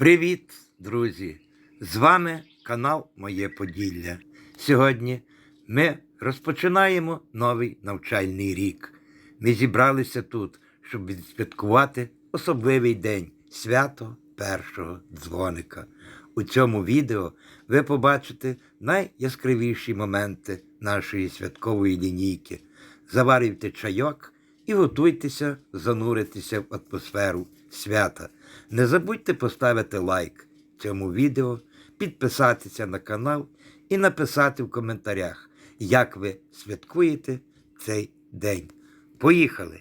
Привіт, друзі! З вами канал Моє Поділля. Сьогодні ми розпочинаємо новий навчальний рік. Ми зібралися тут, щоб відсвяткувати особливий день свято першого дзвоника. У цьому відео ви побачите найяскравіші моменти нашої святкової лінійки. Заварюйте чайок і готуйтеся зануритися в атмосферу свята. Не забудьте поставити лайк цьому відео, підписатися на канал і написати в коментарях, як ви святкуєте цей день. Поїхали!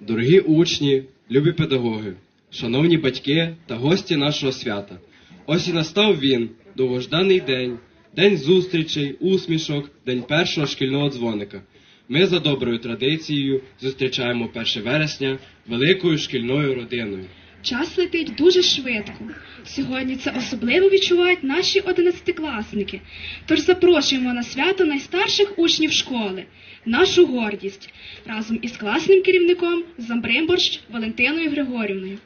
Дорогі учні, любі педагоги, шановні батьки та гості нашого свята. Ось і настав він, довгожданий день, день зустрічей, усмішок, день першого шкільного дзвоника. Ми за доброю традицією зустрічаємо 1 вересня великою шкільною родиною. Час летить дуже швидко. Сьогодні це особливо відчувають наші одинадцятикласники. Тож запрошуємо на свято найстарших учнів школи, нашу гордість, разом із класним керівником Замбримборщ Валентиною Григорівною.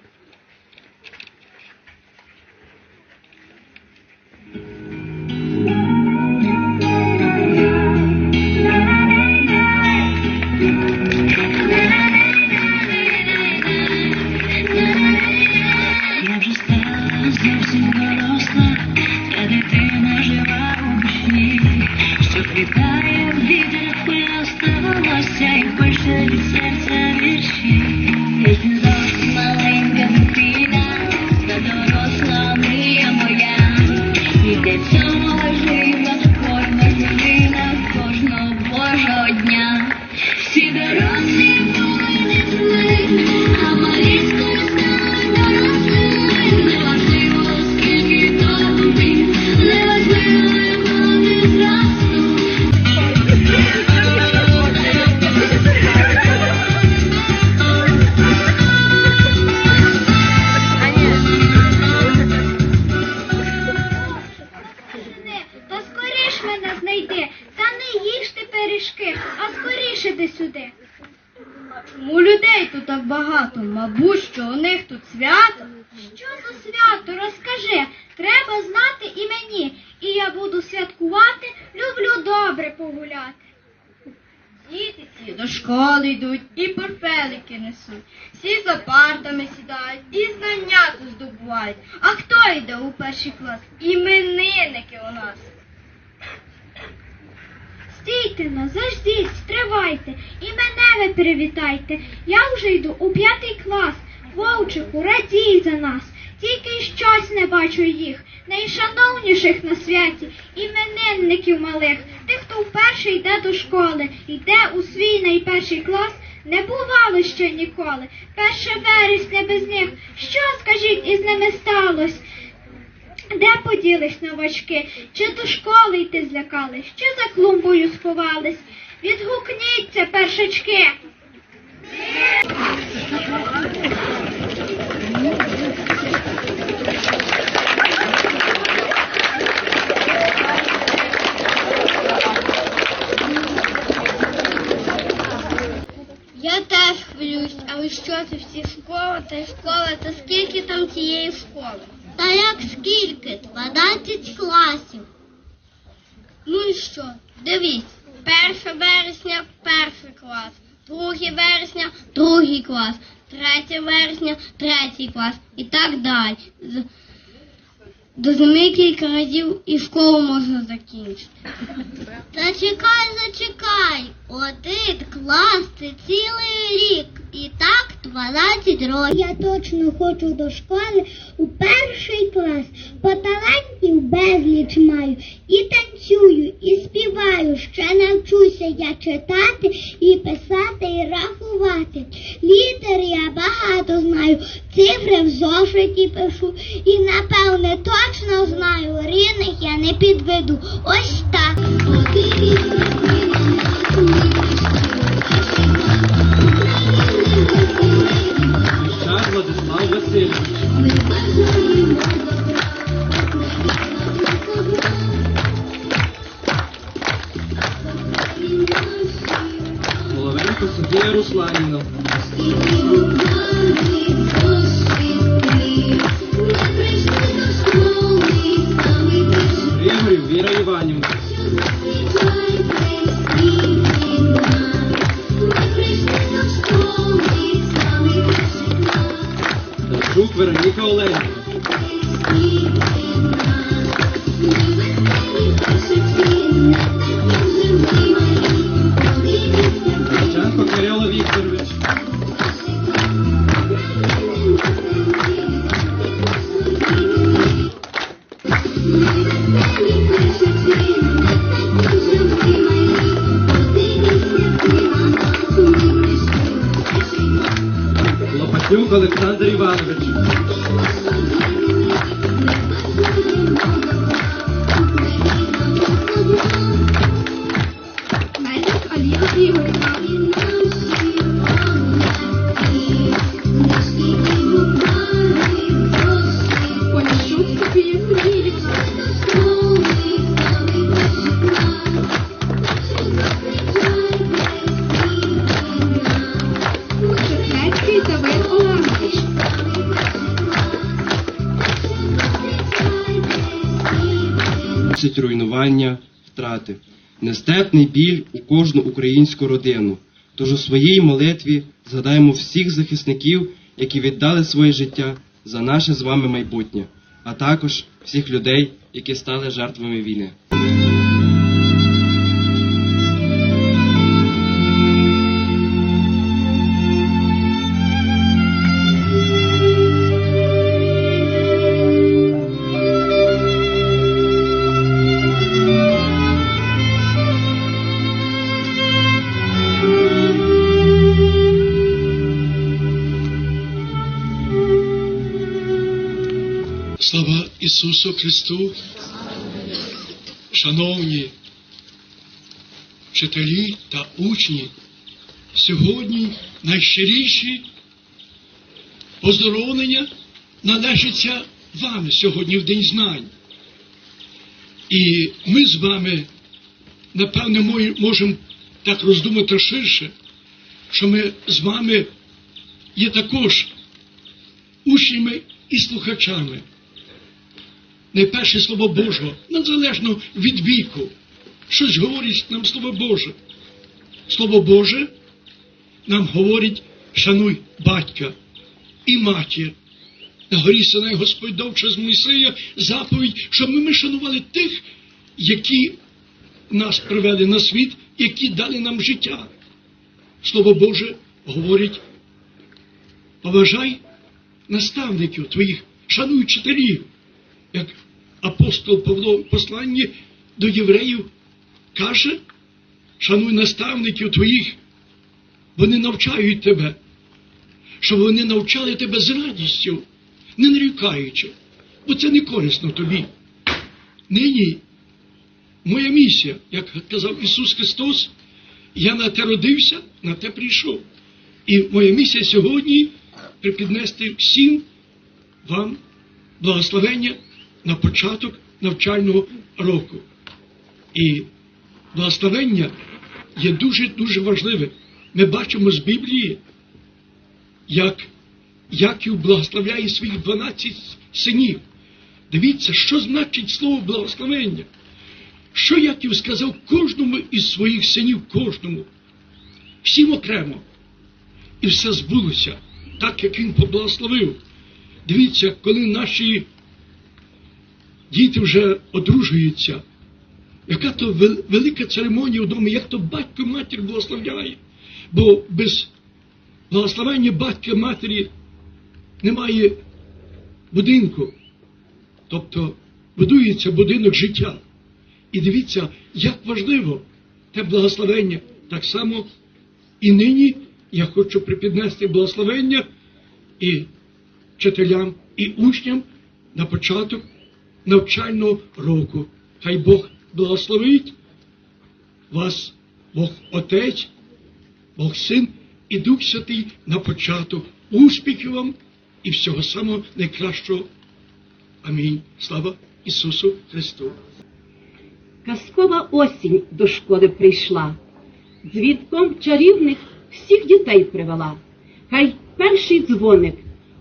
Погуляти. Діти ці до школи йдуть і портфелики несуть. Всі за партами сідають і знання тут здобувають. А хто йде у перший клас? Іменинники у нас. Стійте но, заждіть, стривайте, і мене ви привітайте. Я вже йду у п'ятий клас. Вовчику, радій за нас. Тільки щось не бачу їх, найшановніших на святі, іменинників малих, тих, хто вперше йде до школи, йде у свій найперший клас, не бувало ще ніколи. Перше вересня без них. Що, скажіть, із ними сталося? Де поділись новачки? Чи до школи йти злякались, чи за клумбою сховались? Відгукніться, першачки. Я теж хвилююсь, але що це всі школа та школа, та скільки там цієї школи? Та як скільки? 12 класів. Ну і що? Дивіться, 1 вересня перший клас, 2 вересня другий клас, 3 вересня третій клас і так далі. До зими кілька разів і школу можна закінчити. Зачекай, зачекай. Один клас це цілий 12 років. Я точно хочу до школи у перший клас. По талантів безліч маю. І танцюю, і співаю. Ще навчуся я читати, і писати, і рахувати. Літер я багато знаю, цифри в зошиті пишу. І напевне точно знаю, рівних я не підведу. Ось так. Шар Владислав Васильович. Вероніка Оленівна. Містить руйнування, втрати, нестерпний біль у кожну українську родину. Тож у своїй молитві згадаємо всіх захисників, які віддали своє життя за наше з вами майбутнє, а також всіх людей, які стали жертвами війни. Ісусу Христу! Шановні вчителі та учні, сьогодні найщиріші поздоровлення належаться вам сьогодні в День знань. І ми з вами, напевне, можемо так роздумати ширше, що ми з вами є також учнями і слухачами найперше Слово Божого, незалежно від віку. Щось говорить нам Слово Боже. Слово Боже нам говорить, шануй батька і матір. На горі Синай Господь дав через Мойсея заповідь, щоб ми, ми шанували тих, які нас привели на світ, які дали нам життя. Слово Боже говорить, поважай наставників твоїх, шануй вчителів як апостол Павло в посланні до євреїв каже, шануй наставників твоїх, вони навчають тебе, щоб вони навчали тебе з радістю, не нарікаючи, бо це не корисно тобі. Нині моя місія, як казав Ісус Христос, я на те родився, на те прийшов. І моя місія сьогодні припіднести всім вам благословення на початок навчального року. І благословення є дуже-дуже важливе. Ми бачимо з Біблії, як Яків благословляє своїх 12 синів. Дивіться, що значить слово благословення. Що Яків сказав кожному із своїх синів, кожному, всім окремо. І все збулося, так як він поблагословив. Дивіться, коли наші діти вже одружуються, яка то велика церемонія вдома, як то батько матір благословляє. Бо без благословення батька матері немає будинку. Тобто будується будинок життя. І дивіться, як важливо те благословення. Так само і нині я хочу припіднести благословення і вчителям, і учням на початок навчального року. Хай Бог благословить вас, Бог Отець, Бог Син і Дух Святий на початок. Успіхів вам і всього самого найкращого. Амінь. Слава Ісусу Христу! Казкова осінь до школи прийшла, дзвінком чарівних всіх дітей привела. Хай перший дзвоник,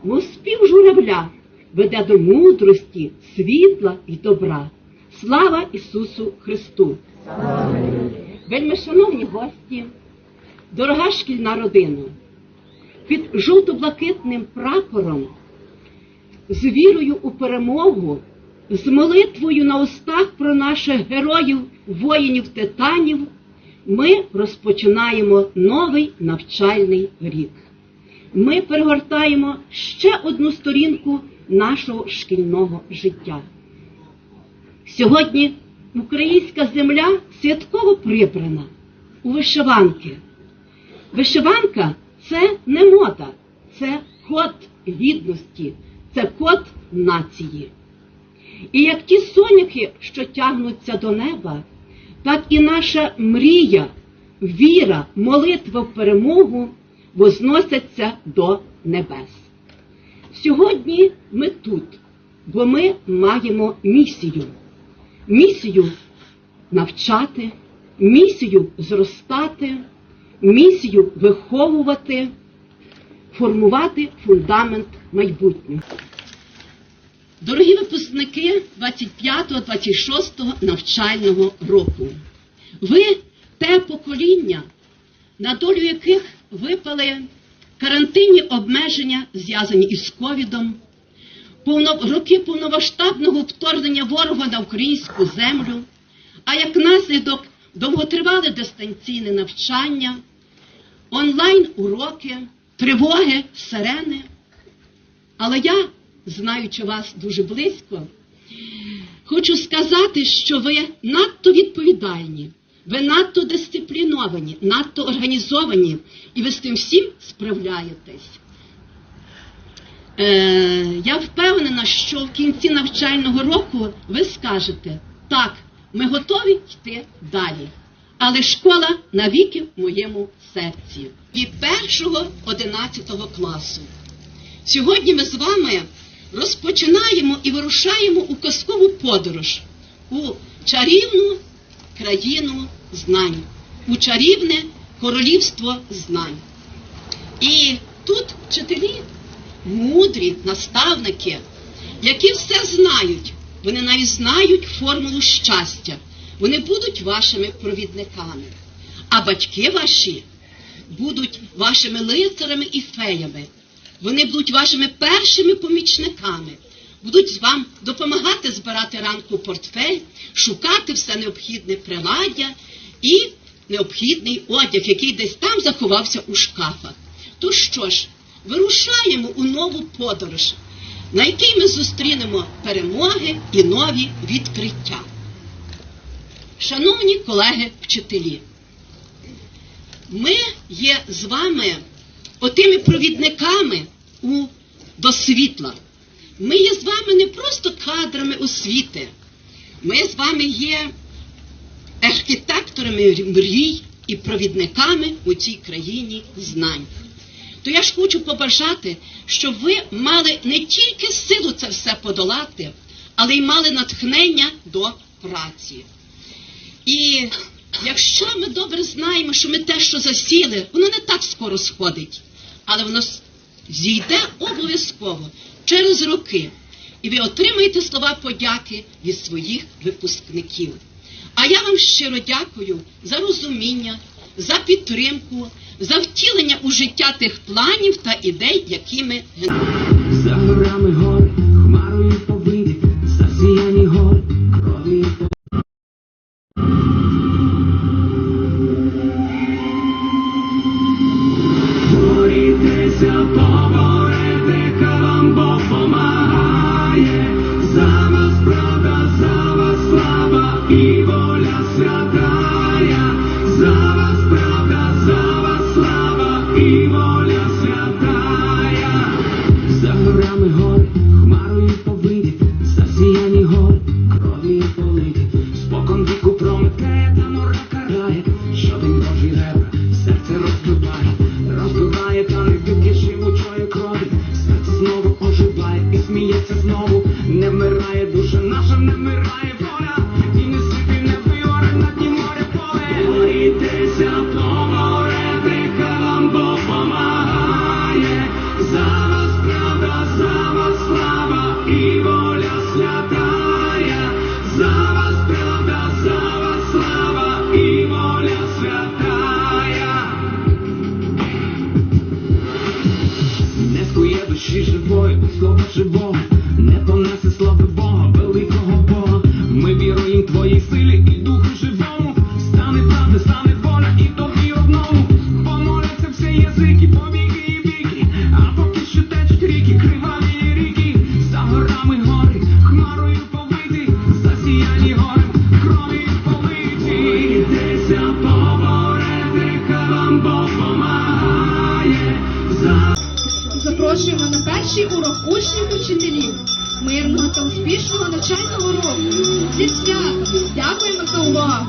мов спів журавля, веде до мудрості, світла і добра. Слава Ісусу Христу! Вельми шановні гості, дорога шкільна родина, під жовто-блакитним прапором з вірою у перемогу, з молитвою на устах про наших героїв, воїнів титанів, ми розпочинаємо новий навчальний рік. Ми перегортаємо ще одну сторінку нашого шкільного життя. Сьогодні українська земля святково прибрана у вишиванки. Вишиванка це не мода, це код гідності, це код нації. І як ті соняхи, що тягнуться до неба, так і наша мрія, віра, молитва в перемогу возносяться до небес. Сьогодні ми тут, бо ми маємо місію. Місію навчати, місію зростати, місію виховувати, формувати фундамент майбутнього. Дорогі випускники 25-26 навчального року, ви те покоління, на долю яких випали карантинні обмеження, зв'язані із ковідом, роки повномасштабного вторгнення ворога на українську землю, а як наслідок довготривале дистанційне навчання, онлайн-уроки, тривоги, сирени. Але я, знаючи вас дуже близько, хочу сказати, що ви надто відповідальні, ви надто дисципліновані, надто організовані, і ви з тим всім справляєтесь. Е, я впевнена, що в кінці навчального року ви скажете, так, ми готові йти далі. Але школа навіки в моєму серці. І першого 11 класу. Сьогодні ми з вами розпочинаємо і вирушаємо у казкову подорож у чарівну країну знань, у чарівне королівство знань. І тут вчителі, мудрі наставники, які все знають, вони навіть знають формулу щастя, вони будуть вашими провідниками, а батьки ваші будуть вашими лицарами і феями. Вони будуть вашими першими помічниками, будуть вам допомагати збирати ранку портфель, шукати все необхідне приладдя і необхідний одяг, який десь там заховався у шкафах. То що ж, вирушаємо у нову подорож, на якій ми зустрінемо перемоги і нові відкриття. Шановні колеги-вчителі, ми є з вами отими провідниками у, до світла. Ми є з вами не просто кадрами освіти, ми з вами є архітекторами мрій і провідниками у цій країні знань. То я ж хочу побажати, щоб ви мали не тільки силу це все подолати, але й мали натхнення до праці. І якщо ми добре знаємо, що ми те, що засіли, воно не так скоро сходить, але воно зійде обов'язково через роки. І ви отримаєте слова подяки від своїх випускників. А я вам щиро дякую за розуміння, за підтримку, за втілення у життя тих планів та ідей, які ми. За горами гори, хмарою побиті, душі живої, слово живого, не понесе слави Бога. Запрошуємо на перший урок учнів та вчителів, мирного та успішного навчального року. Зі святом! Дякуємо за увагу!